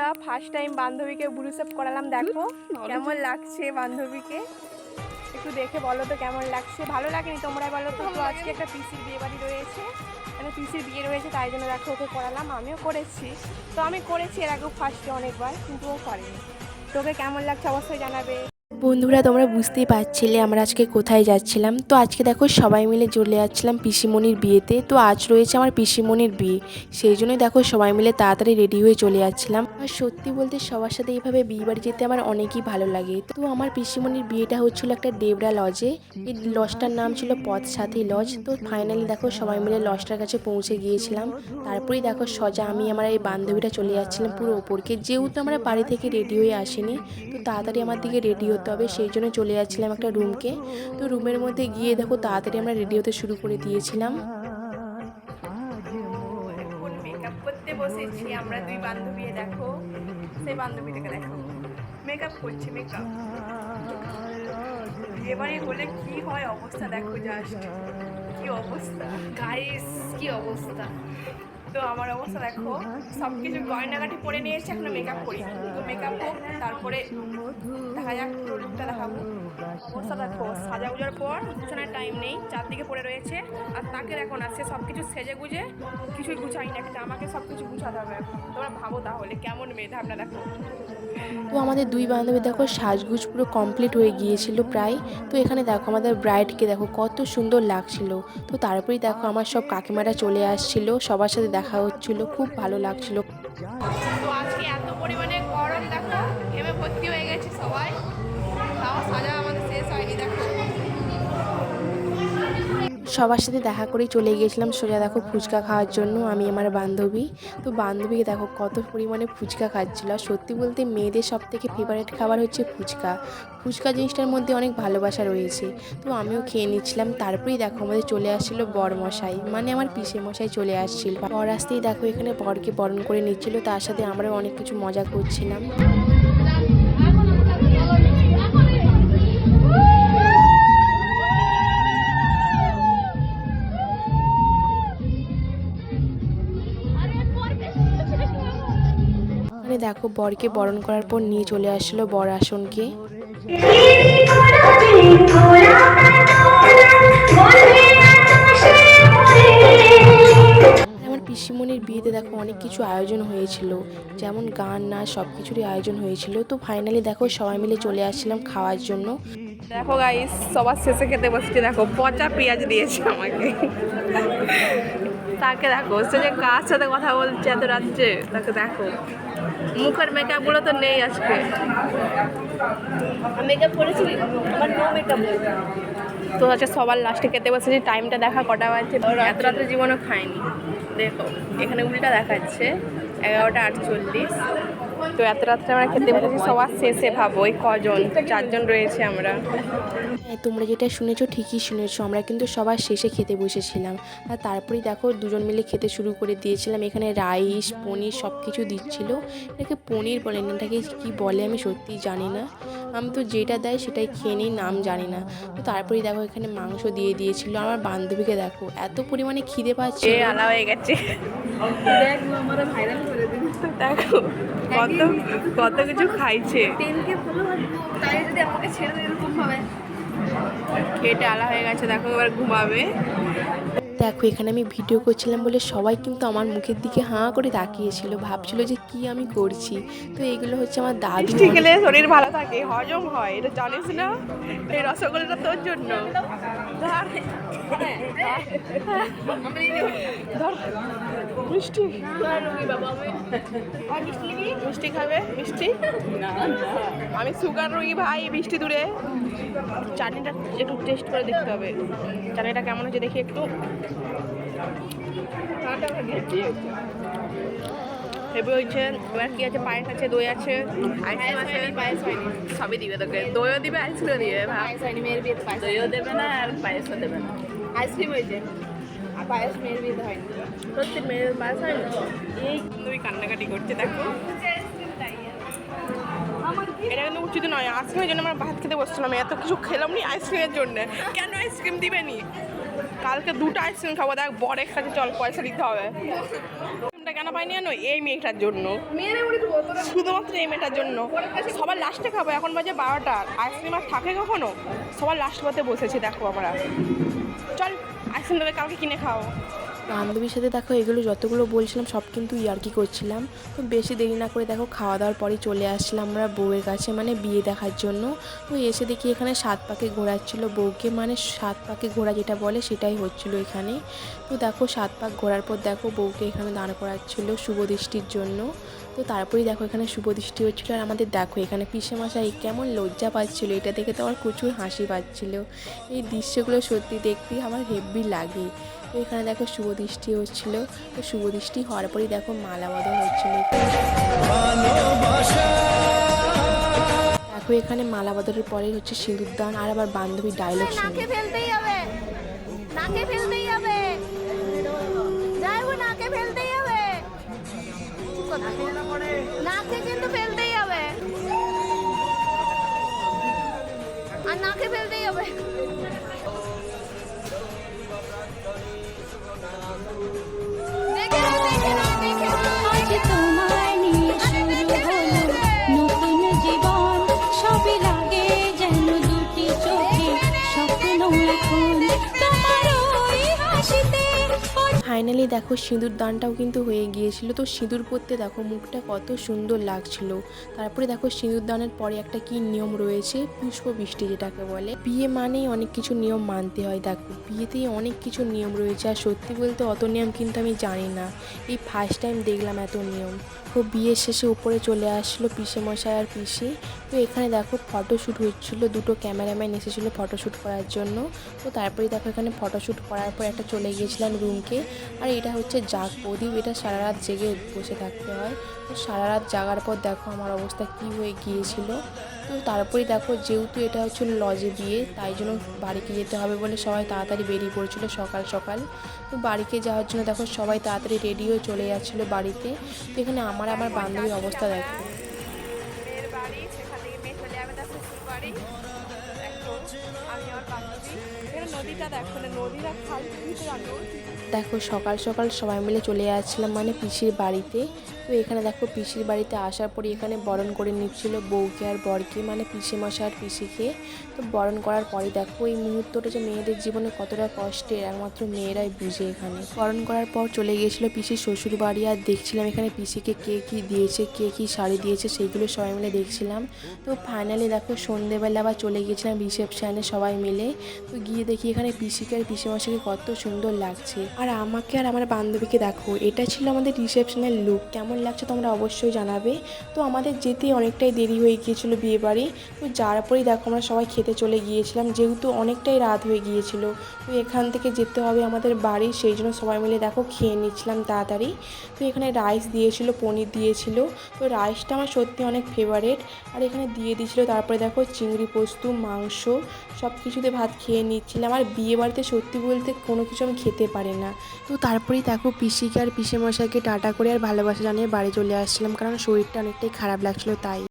বন্ধুরা first time বান্ধবীকে ব্রুসেপ করালাম দেখো কেমন লাগছে বান্ধবীকে। একটু দেখে বলো তো কেমন লাগছে। ভালো লাগেনি তোমরা বলো তো তো আজকে একটা পিসির বিয়ে বাড়ি রয়েছে। মানে পিসির বিয়ে রয়েছে তাই জন্য দেখো ওকে করালাম আমিও করেছি। তো আমি করেছি এর আগেও ফার্স্টে অনেকবার কিন্তু ও করেনি। তোকে কেমন লাগছে অবশ্যই জানাবে। বন্ধুরা, তোমরা বুঝতেই পারছিলে আমরা আজকে কোথায় যাচ্ছিলাম। তো আজকে দেখো সবাই মিলে চলে যাচ্ছিলাম পিসিমণির বিয়েতে। তো আজ রয়েছে আমার পিসিমণির বিয়ে। সেই জন্যই দেখো সবাই মিলে তাড়াতাড়ি রেডি হয়ে চলে যাচ্ছিলাম আর সত্যি বলতে সবার সাথে এইভাবে বিয়ে বাড়ি যেতে আমার অনেকই ভালো লাগে। তো আমার পিসিমণির বিয়েটা হচ্ছিল একটা ডেবরা লজে এই লজটার নাম ছিল পথ সাথী লজ তো ফাইনালি দেখো সবাই মিলে লজটার কাছে পৌঁছে গিয়েছিলাম। তারপরেই দেখো সজা আমি আমার এই বান্ধবীরা চলে যাচ্ছিলাম পুরো ওপরকে যেহেতু আমরা বাড়ি থেকে রেডি হয়ে আসিনি, তো তাড়াতাড়ি আমার দিকে রেডি হতে হবে সেই জন্য চলে যাচ্ছিলাম একটা রুমকে তো রুমের মধ্যে গিয়ে দেখো, তাড়াতাড়ি আমরা রেডি হতে শুরু করে দিয়েছিলাম। করতে বসেছি, আমরা দুই দেখো দেখো। মেকআপ অবস্থা দেখো জাস্ট কি অবস্থা? গাইস কি অবস্থা? তো আমার অবস্থা দেখো সব কিছু গয়নাগাটি পরে নিয়ে এসে এখন মেকআপ করি। তো মেকআপ হোক, তারপরে দেখা যাক পুরো লুকটা অবস্থা দেখো সাজা গুজার পর পিছনের টাইম নেই চারদিকে পড়ে রয়েছে। আর তাকে দেখো না সে সব কিছু সেজে গুজে কিছুই গুছাই না কিন্তু আমাকে সব কিছু গুছাতে হবে তোমরা ভাবো তাহলে কেমন মেয়ে ভাবনা দেখো। তো আমাদের দুই বান্ধবী দেখো সাজগুজ পুরো কমপ্লিট হয়ে গিয়েছিল প্রায়। তো এখানে দেখো আমাদের ব্রাইডকে দেখো কত সুন্দর লাগছিল। তো তারপরেই দেখো আমার সব কাকিমারা চলে আসছিল সবার সাথে দেখা হচ্ছিল খুব ভালো লাগছিল। তো আজকে এত পরিমাণে গরম দেখো ভর্তি হয়ে সবার সাথে দেখা করেই চলে গিয়েছিলাম। সোজা দেখো ফুচকা খাওয়ার জন্য আমি আমার বান্ধবী। তো বান্ধবীকে দেখো কত পরিমাণে ফুচকা খাচ্ছিল। আর সত্যি বলতে মেয়েদের সব থেকে ফেভারিট খাবার হচ্ছে ফুচকা। ফুচকা জিনিসটার মধ্যে অনেক ভালোবাসা রয়েছে। তো আমিও খেয়ে নিচ্ছিলাম। তারপরেই দেখো আমাদের চলে আসছিল বরমশাই। মানে আমার পিসে মশাই চলে আসছিল। বর আসতেই দেখো এখানে বরকে বরণ করে নিচ্ছিল। তার সাথে আমরাও অনেক কিছু মজা করছিলাম। দেখো, বরকে বরণ করার পর নিয়ে চলে আসলো বর আসনকে। আমার পিসিমণির বিয়েতে দেখো অনেক কিছু আয়োজন হয়েছিল, যেমন গান, নাচ সব কিছুরই আয়োজন হয়েছিল। তো ফাইনালি দেখো সবাই মিলে চলে আসছিলাম খাওয়ার জন্য। দেখো গাইস সবার শেষে খেতে বসছে। দেখো পচা পেঁয়াজ দিয়েছে আমাকে। তাকে দেখো সে যে কার সাথে কথা বলছে এত রাত্রে তাকে দেখো। মুখের মেকআপগুলো তো নেই আজকে। মেকআপ করেছিলি আমার নো মেকআপ তো হচ্ছে সবার লাস্টে খেতে বসেছি টাইমটা দেখা কটা বাজছে? এত রাত্রে জীবনও খাইনি। দেখো। এখানে উল্টা দেখাচ্ছে এগারোটা আটচল্লিশ। তো এত রাত্রে আমরা খেতে বসেছি সবার শেষে ভাবো ওই কজন চারজন রয়েছে আমরা। হ্যাঁ তোমরা যেটা শুনেছো ঠিকই শুনেছো আমরা কিন্তু সবার শেষে খেতে বসেছিলাম। আর তারপরেই দেখো দুজন মিলে খেতে শুরু করে দিয়েছিলাম। এখানে রাইস পনির সব কিছু দিচ্ছিল। এটাকে পনির বলেন না এটাকে কী বলে আমি সত্যিই জানি না। আমি তো যেটা দেয় সেটাই খেয়ে নিই নাম জানি না। তো তারপরেই দেখো এখানে মাংস দিয়ে দিয়েছিল। আমার বান্ধবীকে দেখো এত পরিমাণে খিদে পাচ্ছে আলা হয়ে গেছে। দেখো কত কত কিছু খাইছে। খেটে আলা হয়ে গেছে দেখো এবার ঘুমাবে। দেখো এখানে আমি ভিডিও করছিলাম বলে সবাই কিন্তু আমার মুখের দিকে হাঁ করে তাকিয়েছিল। ভাবছিল যে কি আমি করছি। তো এইগুলো হচ্ছে আমার দাদু খেলে শরীর ভালো থাকে হজম হয় এটা জানিস না? এই রসগোল্লাটা তোর জন্য। মিষ্টি। মিষ্টি খাবে? মিষ্টি? আমি সুগার রোগী ভাই, মিষ্টি দূরে। চাটনিটা একটু টেস্ট করে দেখতে হবে। চাটনিটা কেমন হচ্ছে দেখি একটু। হয়েছে এবার কি আছে? পায়েস আছে দই আছে আইসক্রিম আছে। পায়েস হয়নি সবই দিবে তোকে। দইও দিবে আইসক্রিমও দিবে পায়েস হয়নি মেয়ের বিয়েতে পায়েস দইও দেবে না আর পায়েসও দেবে না। আইসক্রিম হয়েছে। আর পায়েস মেয়ের বিয়েতে হয়নি। সত্যি মেয়ের পায়েস হয়নি? এই কান্নাকাটি করছে দেখো। এটা কিন্তু উচিত নয়। আইসক্রিমের জন্য আমরা ভাত খেতে বসছিলাম। এত কিছু খেলাম নি আইসক্রিমের জন্য। কেন আইসক্রিম দিবে নি? কালকে দুটো আইসক্রিম খাব। দেখ বরের কাছে চল পয়সা দিতে হবে। কেন পাইনি জানো? এই মেয়েটার জন্য। শুধুমাত্র এই মেয়েটার জন্য। সবার লাস্টে খাব, এখন বাজে বারোটা। আইসক্রিম আর থাকে কখনো? সবার লাস্ট পাতে বসেছি, দেখো আমরা। চল, আইসক্রিম দেবে কাউকে কিনে খাও বান্ধবীর সাথে দেখো এগুলো যতগুলো বলছিলাম, সব কিন্তু ইয়ার্কি করছিলাম। তো বেশি দেরি না করে দেখো খাওয়া দাওয়ার পরেই চলে আসলাম আমরা বউয়ের কাছে মানে বিয়ে দেখার জন্য। তো এসে দেখি এখানে সাত পাকে ঘোরাচ্ছিলো বউকে মানে সাত পাকে ঘোরা যেটা বলে সেটাই হচ্ছিল এখানে। তো দেখো সাত পাক ঘোরার পর দেখো বউকে এখানে দাঁড় করাচ্ছিলো শুভ দৃষ্টির জন্য। তো তারপরেই দেখো এখানে শুভ দৃষ্টি হচ্ছিল আর আমাদের দেখো এখানে পিসে মশাই কেমন লজ্জা পাচ্ছিলো। এটা দেখে তো আমার প্রচুর হাসি পাচ্ছিল। এই দৃশ্যগুলো সত্যি দেখতে আমার হেব্বি লাগে। তো এখানে দেখো শুভ দৃষ্টি হচ্ছিল। তো শুভ দৃষ্টি হওয়ার পরেই দেখো মালা বদল হচ্ছিল দেখো এখানে মালা বদলের পরেই হচ্ছে সিঁদুরদান আর আবার বান্ধবীর ডায়লগ শুনে। নাকে কিন্তু ফেলতেই হবে। আর নাকে ফেলতেই হবে। দুটি চোখে। স্বপ্ন এখন তোমার ওই হাসিতে। ফাইনালি দেখো সিঁদুর দানটাও কিন্তু হয়ে গিয়েছিল। তো সিঁদুর পরতে দেখো মুখটা কত সুন্দর লাগছিল। তারপরে দেখো সিঁদুর দানের পরে একটা কি নিয়ম রয়েছে? পুষ্প বৃষ্টি যেটাকে বলে। বিয়ে মানেই অনেক কিছু নিয়ম মানতে হয়। দেখো বিয়েতেই অনেক কিছু নিয়ম রয়েছে। আর সত্যি বলতে অত নিয়ম কিন্তু আমি জানি না। এই ফার্স্ট টাইম দেখলাম এত নিয়ম। তো বিয়ের শেষে উপরে চলে আসলো পিসে মশাই আর পিসি। তো এখানে দেখো ফটোশ্যুট হচ্ছিল। দুটো ক্যামেরাম্যান এসেছিল ফটোশ্যুট করার জন্য। তো তারপরে দেখো এখানে ফটোশ্যুট করার পর একটা চলে গিয়েছিলাম রুমকে আর এটা হচ্ছে জাগ প্রদীপ, এটা সারা রাত জেগে বসে থাকতে হয়। তো সারা রাত জাগার পর দেখো আমার অবস্থা কী হয়ে গিয়েছিল। তো তারপরে দেখো যেহেতু এটা হচ্ছে লজে বিয়ে, তাই জন্য বাড়িতে যেতে হবে বলে সবাই তাড়াতাড়ি বেরিয়ে পড়ছিল সকাল সকাল। তো বাড়িতে যাওয়ার জন্য দেখো সবাই তাড়াতাড়ি রেডি হয়ে চলে যাচ্ছিল বাড়িতে। তো এখানে আমার আমার বান্ধবীর অবস্থা দেখো। নদীটা দেখো, নদীটা খাল দেখো সকাল সকাল সবাই মিলে চলে যাচ্ছিলাম মানে পিসির বাড়িতে। তো এখানে দেখো পিসির বাড়িতে আসার পরে এখানে বরণ করে নিচ্ছিল বউকে আর বরকে মানে পিসি মশা আর পিসিকে। তো বরণ করার পরে দেখো এই মুহূর্তটা যে মেয়েদের জীবনে কতটা কষ্টের, একমাত্র মেয়েরাই বুঝে এখানে। বরণ করার পর চলে গিয়েছিল পিসির শ্বশুর বাড়ি আর দেখছিলাম এখানে পিসিকে কে কী দিয়েছে, কে কী শাড়ি দিয়েছে সেইগুলো সবাই মিলে দেখছিলাম। তো ফাইনালি দেখো সন্ধেবেলা আবার চলে গিয়েছিলাম রিসেপশানে সবাই মিলে। তো গিয়ে দেখি এখানে পিসিকে আর পিসি মশাইকে কত সুন্দর লাগছে। আর আমাকে আর আমার বান্ধবীকে দেখো, এটা ছিল আমাদের রিসেপশনের লুক কেমন লাগছে তোমরা অবশ্যই জানাবে। তো আমাদের যেতে অনেকটাই দেরি হয়ে গিয়েছিল বিয়ে বাড়ি তো যার পরেই দেখো আমরা সবাই খেতে চলে গিয়েছিলাম, যেহেতু অনেকটাই রাত হয়ে গিয়েছিল। তো এখান থেকে যেতে হবে আমাদের বাড়ি, সেই জন্য সবাই মিলে দেখো খেয়ে নিচ্ছিলাম তাড়াতাড়ি। তো এখানে রাইস দিয়েছিল, পনির দিয়েছিল। তো রাইসটা আমার সত্যি অনেক ফেভারেট আর এখানে দিয়ে দিয়েছিল, তারপরে দেখো চিংড়ি পোস্ত, মাংস সব কিছুতে ভাত খেয়ে নিচ্ছিলাম। আর বিয়ে বাড়িতে সত্যি বলতে কোনো কিছু আমি খেতে পারি না। তো তারপরেই দেখো পিসিকে আর পিসেমশাইকে টাটা করে আর ভালোবাসা জানিয়ে বাড়ি চলে আসছিলাম, কারণ শরীরটা অনেকটাই খারাপ লাগছিল তাই।